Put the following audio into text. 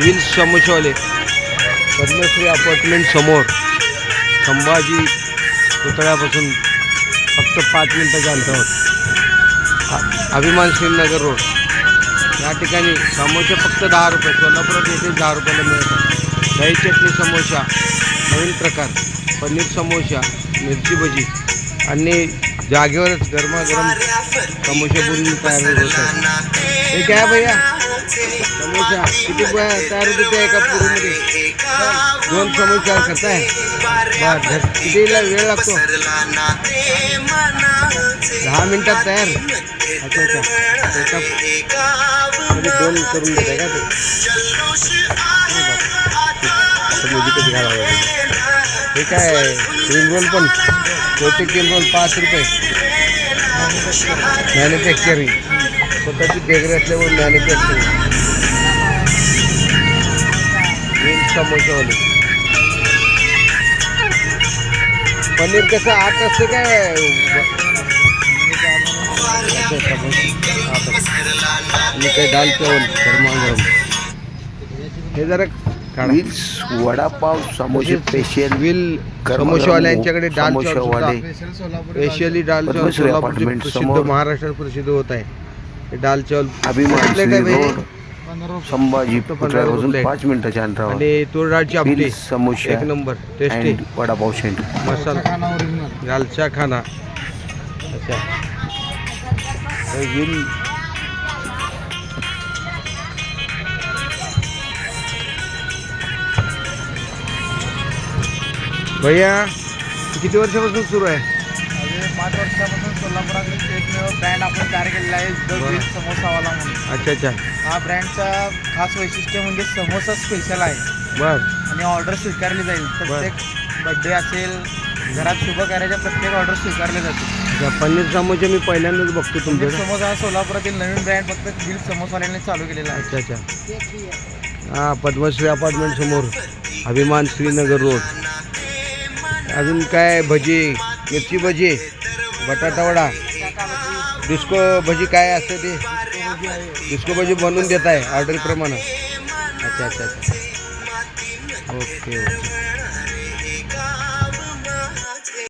Civil समोसेवाले Padmashri apartment समोर. संभाजी पुतळ्यापासून फक्त पाच मिनटाच्या अंतरावर. अभिमान श्रीनगर रोड. या ठिकाणी समोसे फक्त दहा रुपये सोलापुरात येथे दहा रुपयाला मिळतात. दही चटणी समोसा नवीन प्रकार. पनीर समोसा मिरची भजी. आणि जागेवरच गरमागरम समोसे बनवून तयार होतात ठीक आहे भैया. समोसा किती तयार होते त्या एका दोन समोसा करताय कितीला वेळ लागतो दहा मिनिटात तयार। अच्छा अच्छा। दोन करून देताय का ते हे काय रोल पण रोल पाच रुपये मॅन्युफॅक्चरिंग स्वतःची बेकरी मॅन्युफॅक्चरिंग ग्रीन समोसावाले पनीर कसं आत असते काय अच्छा, समोसा आत असते. आणि काय दाल चावल गरमागरम हे जरा काढा वीस वडापाव समोसे स्पेशल विल गरमागरम समोसेवाल्यांच्याकडे दाल चावल समोसेवाले. सुद्धा स्पेशली दाल चावल पद्मश्री सोलापूरचे अपार्टमेंट प्रसिद्ध समोर. महाराष्ट्रात प्रसिद्ध होत आहे हे दाल चावल अभिमान संभाजी पुतळ्यापासून. पाच मिनिटाच्या अंतरावर. आणि तूर डाळची आमटी बिल समोसा एक number tasty vada pav centre masala. दालचा खाना. अच्छा. भैया किती वर्षापासून सुरू आहे? पाच वर्षापासून सोलापुरातील एकमेव ब्रँड आपण तयार केलेला आहे द. बीच समोसावाला म्हणून. अच्छा अच्छा. हा ब्रँडचा खास वैशिष्ट्य म्हणजे समोसा स्पेशल आहे. बर. आणि ऑर्डर स्वीकारली जाईल. प्रत्येक बड्डे असेल घरात शुभ कार्याच्या प्रत्येक ऑर्डर स्वीकारले जाते अच्छा, पनीर समोसे मी पहिल्यांदाच बघतो तुमच्याकडे. समोसा हा सोलापुरातील नवीन ब्रँड फक्त बिल समोसावाल्यांनी चालू केलेला आहे. अच्छा अच्छा. हां पद्मश्री अपार्टमेंट समोर. अभिमान श्रीनगर रोड. अजून काय भजी मिरची भजी? बटाटा वडा. डिस्को भजी काय असते ते? डिस्को भजी बनवून देत आहे ऑर्डरप्रमाणे अच्छा अच्छा अच्छा. Okay okay.